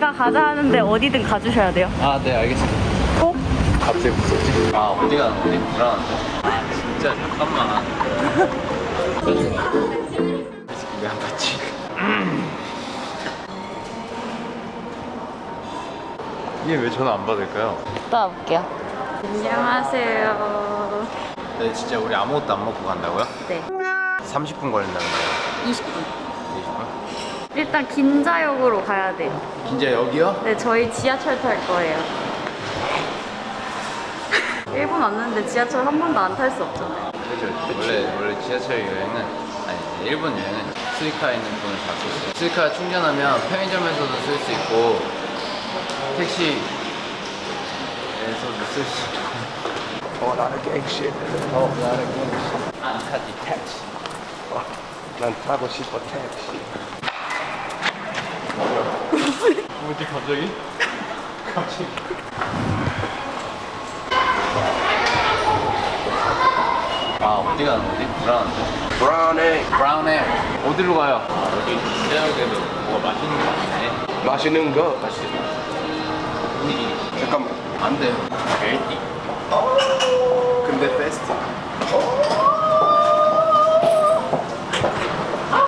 제가 가자 하는데 어디든 가주셔야 돼요. 아, 네, 알겠습니다. 꼭? 갑자기 무섭지? 아, 어디 가는 거지? 불안한데. 아, 진짜, 잠깐만. 왜안 갔지? 이게 왜 전화 안 받을까요? 또 와볼게요. 안녕하세요. 네, 진짜 우리 아무것도 안 먹고 간다고요? 네, 30분 걸린다는데요. 20분. 20분? 일단 긴자역으로 가야 돼요. 여기요? 네, 저희 지하철 탈 거예요. 일본 왔는데 지하철 한 번도 안 탈 수 없잖아요. 그렇죠. 원래 원래 지하철 여행은 아니 일본 여행은 스이카에 있는 돈을 다 썼어요. 스이카 충전하면 편의점에서도 쓸 수 있고 택시에서도 쓸 수 있고. Oh, of gang shit. 어, 나는 안 타지 택시. 난 타고 싶어 택시. 뭐지 갑자기? 갑자기. 아 어디 가는 거지? 불안한데. Egg. 브라운에 어디로 가요? 아, 여기 지하역에도 뭐가 맛있는 거 많네. 맛있는 거. 맛있는 분위기. 잠깐만. 안 돼요. 벨티. 근데 페스트.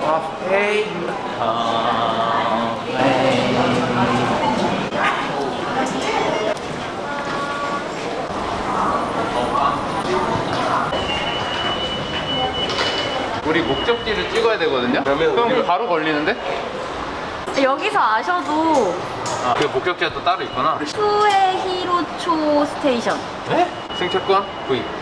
카페. 아, 우리 목적지를 찍어야 되거든요? 그러면 그럼 우리가- 바로 걸리는데? 여기서 아셔도 아, 그 목적지가 또 따로 있구나. 후에 히로초 스테이션. 네? 승차권? 구입.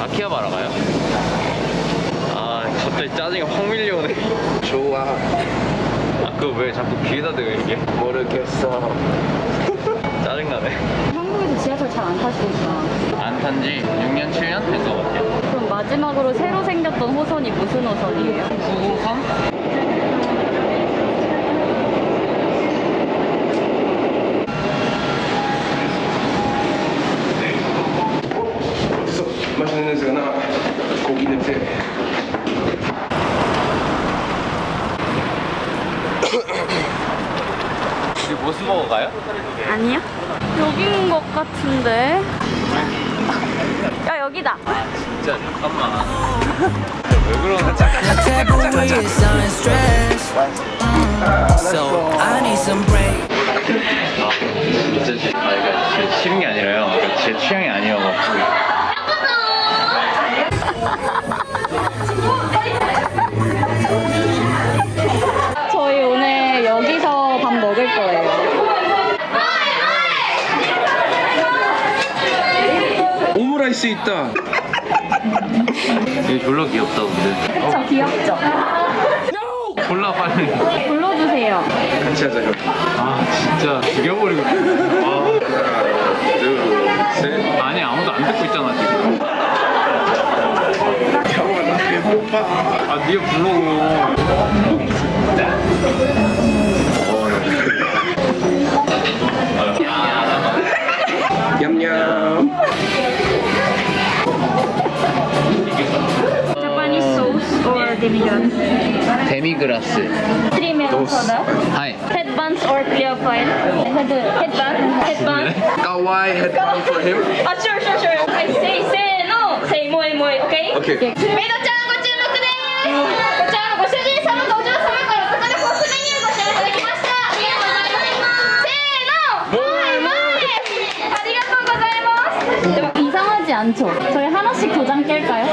아키하바라 가요? 아, 갑자기 짜증이 확 밀려오네. 좋아. 아, 그거 왜 자꾸 귀에다 대고 이게? 모르겠어. 짜증나네. 한국에서 지하철 잘 안 타시니까. 안 탄 지 6년, 7년 된 것 같아요. 그럼 마지막으로 새로 생겼던 호선이 무슨 호선이에요? 9호선? 어디서 맛있는 냄새가 나? 고기 냄새. 우리 모스 먹어 가요? 아니요? 여긴 것 같은데. 야, 여기다. 아, 진짜 잠깐만. 왜 stress 음, So I need some break 아, 진짜 제, 아, 그러니까 싫은 게 아니라요. 그러니까 제 취향이 아니어가지고. 저희 오늘 여기서 밥 먹을 거예요. 오므라이스 있다. 되게 졸라 귀엽다, 근데. 그쵸, 귀엽죠? 졸라 빨리. 불러주세요. 같이 하자 형. 아, 진짜 죽여버리고. 아, 하나, 둘, 셋. 아니, 아무도 안 듣고 있잖아, 지금. 형아 나 배고파. 아, 니가 불러고. 냠냠. Japanese sauce or demigrant? 데미그라스. Three meron soda. 하이. Headbands or clear file? Head, headband? Headband? Kawaii headband for him. Ah, sure, sure, sure. I say, say, Say more and more, okay? Okay. 매너 짱 고추 루크데. 고추 고추지 사면 고추 사면 거 루크데 고추님 고추 사기마시다. 세노. 모이 모이. 아리가또 고자이모스. 이상하지 않죠? 저희 하나씩 도장 깰까요?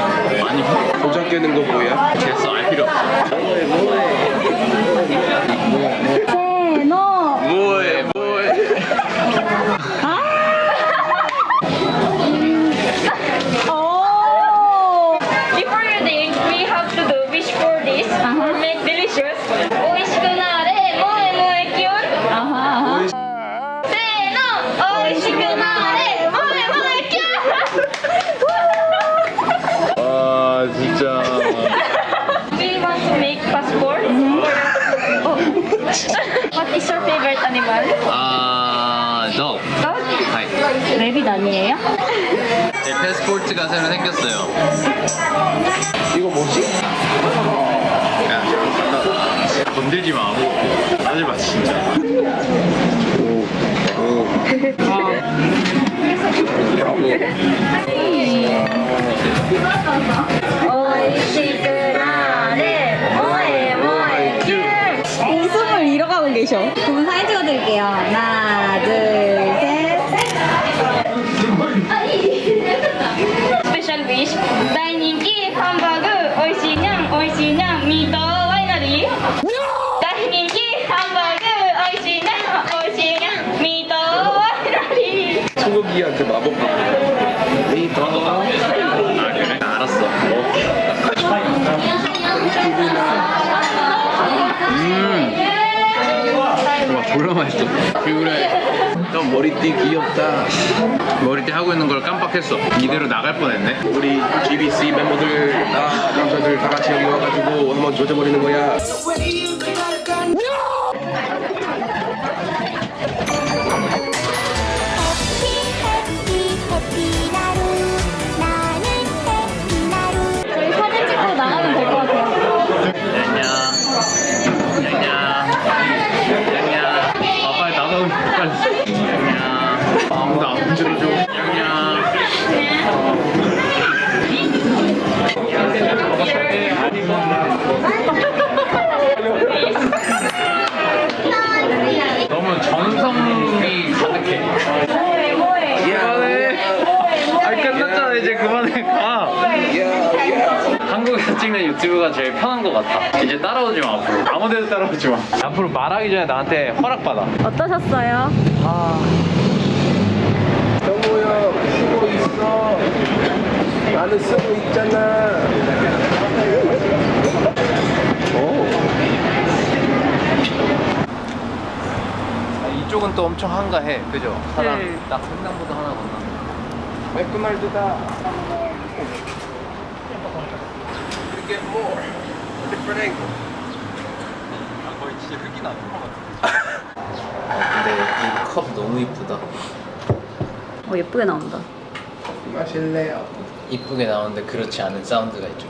아니 도장 깨는 거 뭐야? 됐어 알 필요 없어. 모이 모이. 아, dog. Dog? 하이. 레빗 아니에요? 제 패스포트가 새로 생겼어요. 이거 뭐지? 야, 나 건들지 마. 하지 마, 진짜. 오이시크라네 뭐해 뭐해 웃음을 잃어가고 계셔. 그러면 사진 찍어드릴게요. 하나, 와이너리 소고기한테 마법 아, 그래? 알았어. 음. 와, 졸라 맛있어. 그래. 너 머리띠 귀엽다 머리띠 하고 있는 걸 깜빡했어. 이대로 나갈 뻔했네. 우리 GBC 멤버들 다 남자들 다 같이 여기 와가지고 한번 조져버리는 거야 한국에서 찍는 유튜브가 제일 편한 것 같아. 이제 따라오지 마 앞으로. 아무 데도 따라오지 마. 앞으로 말하기 전에 나한테 허락받아. 어떠셨어요? 정우야 쓰고 있어 나는 쓰고 있잖아 아, 이쪽은 또 엄청 한가해, 그죠? 사람 네. 딱 횡단보도 하나 건너. 맥도날드다 get more different angle 거의 진짜 흙이 나는 것 같아. 근데 이 컵 너무 이쁘다. 어, 예쁘게 나온다. 마실래요? 이쁘게 나오는데 그렇지 않은 사운드가 있죠.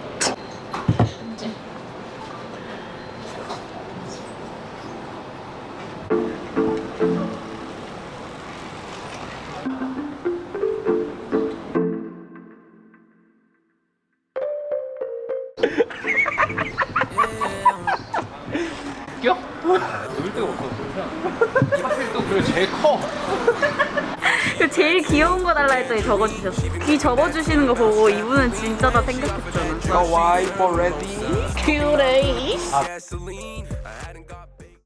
놀 데가 없어. 하필 또 그래 제일 커. 그 제일 귀여운 거 달라 했더니 적어주셨어. 이 적어주시는 거 보고 이분은 진짜다 생각했잖아. Kawaii for ready 큐레이. Gasoline.